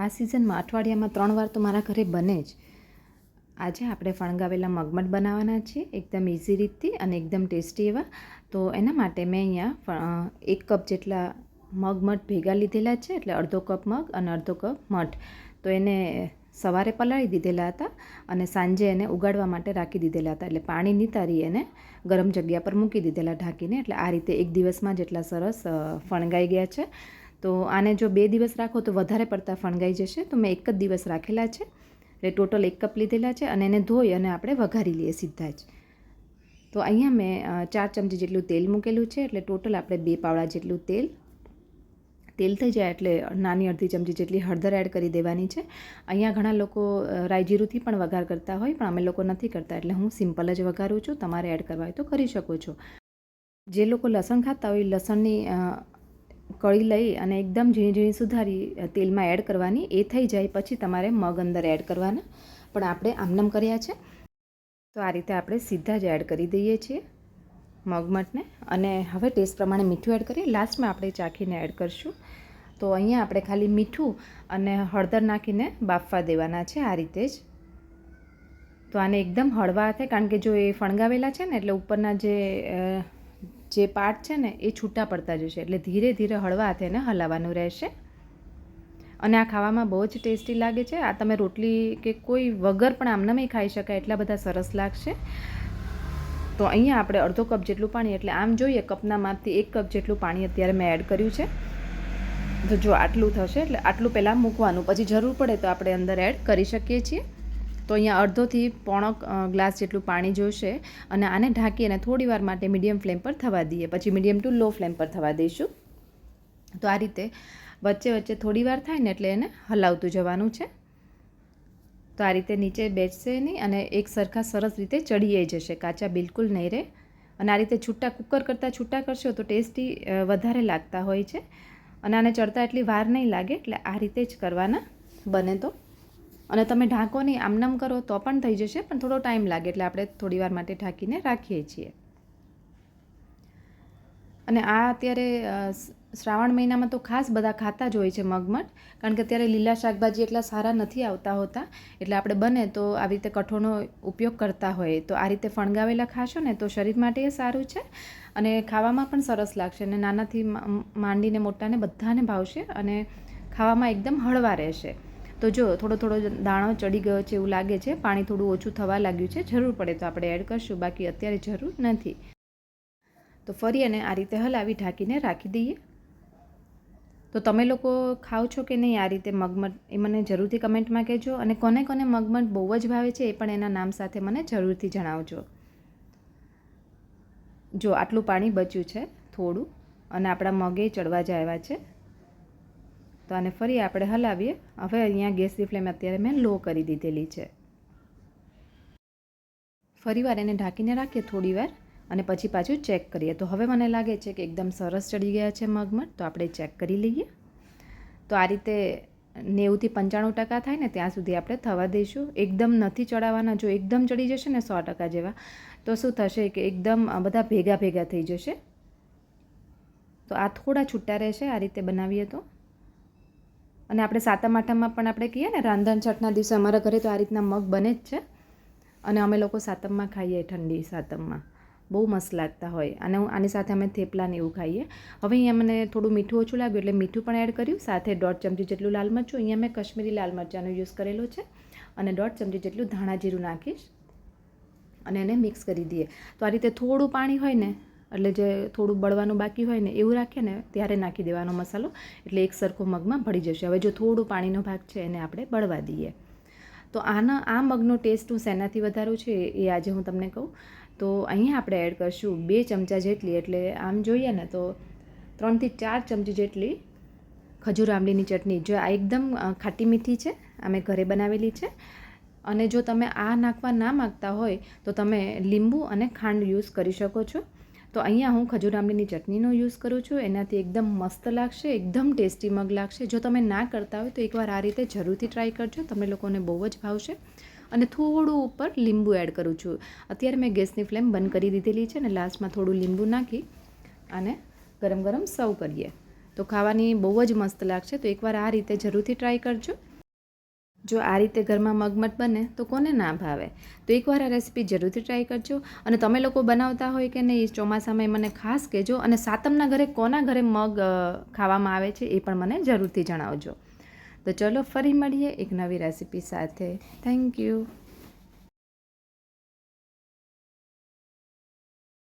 આ સિઝનમાં અઠવાડિયામાં ત્રણ વાર તો મારા ઘરે બને જ. આજે આપણે ફણગાવેલા મગમઠ બનાવવાના છીએ, એકદમ ઇઝી રીતથી અને એકદમ ટેસ્ટી એવા. તો એના માટે મેં અહીંયા એક કપ જેટલા મગમઠ ભેગા લીધેલા છે, એટલે અડધો કપ મગ અને અડધો કપ મઠ. તો એને સવારે પલાળી દીધેલા હતા અને સાંજે એને ઉગાડવા માટે રાખી દીધેલા હતા. એટલે પાણી નિતારી એને ગરમ જગ્યા પર મૂકી દીધેલા ઢાંકીને. એટલે આ રીતે એક દિવસમાં જેટલા સરસ ફણગાઈ ગયા છે. તો આને જો બે દિવસ રાખો તો વધારે પડતા ફણગાઈ જશે. તો મેં એક જ દિવસ રાખેલા છે. એટલે ટોટલ એક કપ લીધેલા છે અને એને ધોઈ અને આપણે વઘારી લઈએ સીધા જ. તો અહીંયા મેં ચાર ચમચી જેટલું તેલ મૂકેલું છે. એટલે ટોટલ આપણે બે પાવડા જેટલું તેલ. તેલ થઈ જાય એટલે નાની અડધી ચમચી જેટલી હળદર એડ કરી દેવાની છે. અહીંયા ઘણા લોકો રાયજીરુથી પણ વઘાર કરતા હોય, પણ અમે લોકો નથી કરતા. એટલે હું સિમ્પલ જ વઘારું છું. તમારે એડ કરવા હોય તો કરી શકો છો. જે લોકો લસણ ખાતા હોય, લસણની કળી લઈ અને એકદમ ઝીણી ઝીણી સુધારી તેલમાં એડ કરવાની. એ થઈ જાય પછી તમારે મગ અંદર એડ કરવાના. પણ આપણે આમનામ કર્યા છે. તો આ રીતે આપણે સીધા જ એડ કરી દઈએ છીએ મગમઠને અને હવે ટેસ્ટ પ્રમાણે મીઠું એડ કરીએ. લાસ્ટમાં આપણે ચાખીને એડ કરશું. તો અહીંયા આપણે ખાલી મીઠું અને હળદર નાખીને બાફવા દેવાના છે આ રીતે જ. તો આને એકદમ હળવા હાથે, કારણ કે જો એ ફણગાવેલા છે ને, એટલે ઉપરના જે જે પાર્ટ છે ને એ છૂટા પડતા જશે. એટલે ધીરે ધીરે હળવા હાથે એને હલાવવાનું રહેશે. અને આ ખાવામાં બહુ જ ટેસ્ટી લાગે છે. આ તમે રોટલી કે કોઈ વગર પણ આમનામે ખાઈ શકાય એટલા બધા સરસ લાગશે. તો અહીંયા આપણે અડધો કપ જેટલું પાણી, એટલે આમ જોઈએ કપના માપથી એક કપ જેટલું પાણી અત્યારે મેં એડ કર્યું છે. તો જો આટલું થશે, એટલે આટલું પહેલાં મૂકવાનું. પછી જરૂર પડે તો આપણે અંદર એડ કરી શકીએ છીએ. તો અહીંયા અડધોથી પોણો ગ્લાસ જેટલું પાણી જોશે અને આને ઢાંકી અને થોડી વાર માટે મીડિયમ ફ્લેમ પર થવા દઈએ. પછી મીડિયમ ટુ લો ફ્લેમ પર થવા દઈશું. તો આ રીતે વચ્ચે વચ્ચે થોડી વાર થાય ને એટલે એને હલાવતું જવાનું છે. તો આ રીતે નીચે બેસશે નહીં અને એક સરખા સરસ રીતે ચડીએ જશે. કાચા બિલકુલ નહીં રહે. અને આ રીતે છૂટા, કુકર કરતાં છૂટા કરશો તો ટેસ્ટી વધારે લાગતા હોય છે. અને આને ચડતા એટલી વાર નહીં લાગે એટલે આ રીતે જ કરવાના બને તો. અને તમે ઢાંકો નહીં આમનામ કરો તો પણ થઈ જશે, પણ થોડો ટાઈમ લાગે એટલે આપણે થોડી વાર માટે ઢાંકીને રાખીએ છીએ. અને આ અત્યારે શ્રાવણ મહિનામાં તો ખાસ બધા ખાતા જ હોય છે મગમઠ, કારણ કે અત્યારે લીલા શાકભાજી એટલા સારા નથી આવતા હોતા, એટલે આપણે બને તો આવી રીતે કઠોળનો ઉપયોગ કરતા હોય. તો આ રીતે ફણગાવેલા ખાશો ને તો શરીર માટે એ સારું છે અને ખાવામાં પણ સરસ લાગશે અને નાનાથી માંડીને મોટાને બધાને ભાવશે અને ખાવામાં એકદમ હળવા રહેશે. તો જો, થોડો થોડો દાણો ચડી ગયો છે એવું લાગે છે, પાણી થોડું ઓછું થવા લાગ્યું છે, જરૂર પડે તો આપણે એડ કરશું, બાકી અત્યારે જરૂર નથી. તો ફરી અને આ રીતે હલાવી ઢાંકીને રાખી દઈએ. તો તમે લોકો ખાઓ છો કે નહીં આ રીતે મગમઠ એ મને જરૂરથી કમેન્ટમાં કહેજો અને કોને કોને મગમઠ બહુ જ ભાવે છે એ પણ એના નામ સાથે મને જરૂરથી જણાવજો. જો આટલું પાણી બચ્યું છે થોડું અને આપણા મગે ચડવા જાય છે તો આને ફરી આપણે હલાવીએ. હવે અહીંયા ગેસની ફ્લેમ અત્યારે મેં લો કરી દીધેલી છે. ફરીવાર એને ઢાંકીને રાખીએ થોડી વાર અને પછી પાછું ચેક કરીએ. તો હવે મને લાગે છે કે એકદમ સરસ ચડી ગયા છે મગમગ તો આપણે ચેક કરી લઈએ. તો આ રીતે નેવુંથી પંચાણું ટકા થાય ને ત્યાં સુધી આપણે થવા દઈશું. એકદમ નથી ચડાવવાના. જો એકદમ ચડી જશે ને સો ટકા જેવા, તો શું થશે કે એકદમ બધા ભેગા ભેગા થઈ જશે. તો આ થોડા છૂટા રહેશે, આ રીતે બનાવીએ તો. અને આપણે સાતમ આઠમમાં પણ આપણે કહીએ ને, રાંધણ છઠના દિવસે અમારા ઘરે તો આ રીતના મગ બને જ છે. અને અમે લોકો સાતમમાં ખાઈએ ઠંડી સાતમમાં. બહુ મસ્ત લાગતા હોય. અને હું આની સાથે અમે થેપલા ને એવું ખાઈએ. હવે અહીંયા મને થોડું મીઠું ઓછું લાગ્યું એટલે મીઠું પણ એડ કર્યું. સાથે દોઢ ચમચી જેટલું લાલ મરચું. અહીંયા મેં કશ્મીરી લાલ મરચાંનો યુઝ કરેલો છે. અને દોઢ ચમચી જેટલું ધાણા જીરું નાખીશ. અને એને મિક્સ કરી દઈએ. તો આ રીતે થોડું પાણી હોય ને એટલે જે થોડું બળવાનું બાકી હોય ને એવું રાખીએ ને ત્યારે નાખી દેવાનો મસાલો. એટલે એક સરખો મગમાં ભળી જશે. હવે જો થોડું પાણીનો ભાગ છે એને આપણે બળવા દઈએ. તો આના, આ મગનો ટેસ્ટ હું શેનાથી વધારું છે એ આજે હું તમને કહું. તો અહીંયા આપણે એડ કરશું બે ચમચા જેટલી, એટલે આમ જોઈએ ને તો ત્રણથી ચાર ચમચી જેટલી ખજૂર આંબલીની ચટણી. જો આ એકદમ ખાટી મીઠી છે અમે ઘરે બનાવેલી છે. અને જો તમે આ નાખવા ના માગતા હોય તો તમે લીંબુ અને ખાંડ યુઝ કરી શકો છો. તો અહીંયા હું ખજૂર આંબલીની ચટણીનો યુઝ કરું છું. એનાથી એકદમ મસ્ત લાગશે, એકદમ ટેસ્ટી મગ લાગશે. જો તમે ના કરતા હોય તો એકવાર આ રીતે જરૂરથી ટ્રાય કરજો. તમને લોકોને બહુ જ ભાવશે. અને થોડું ઉપર લીંબુ એડ કરું છું. અત્યારે મેં ગેસની ફ્લેમ બંધ કરી દીધેલી છે ને લાસ્ટમાં થોડું લીંબુ નાખી અને ગરમ ગરમ સર્વ કરીએ. તો ખાવાની બહુ જ મસ્ત લાગશે. તો એકવાર આ રીતે જરૂરથી ટ્રાય કરજો. જો આ રીતે ઘરમાં મગમઠ બને, તો કોને ના ભાવે? તો એકવાર આ રેસીપી જરૂરથી ટ્રાય કરજો. અને તમે લોકો બનાવતા હોય કે નહીં, ચોમાસામાં એ મને ખાસ કહેજો. અને સાતમના ઘરે કોના ઘરે મગ ખાવામાં આવે છે એ પણ મને જરૂરથી જણાવજો. તો ચલો ફરી મળીએ એક નવી રેસીપી સાથે. Thank you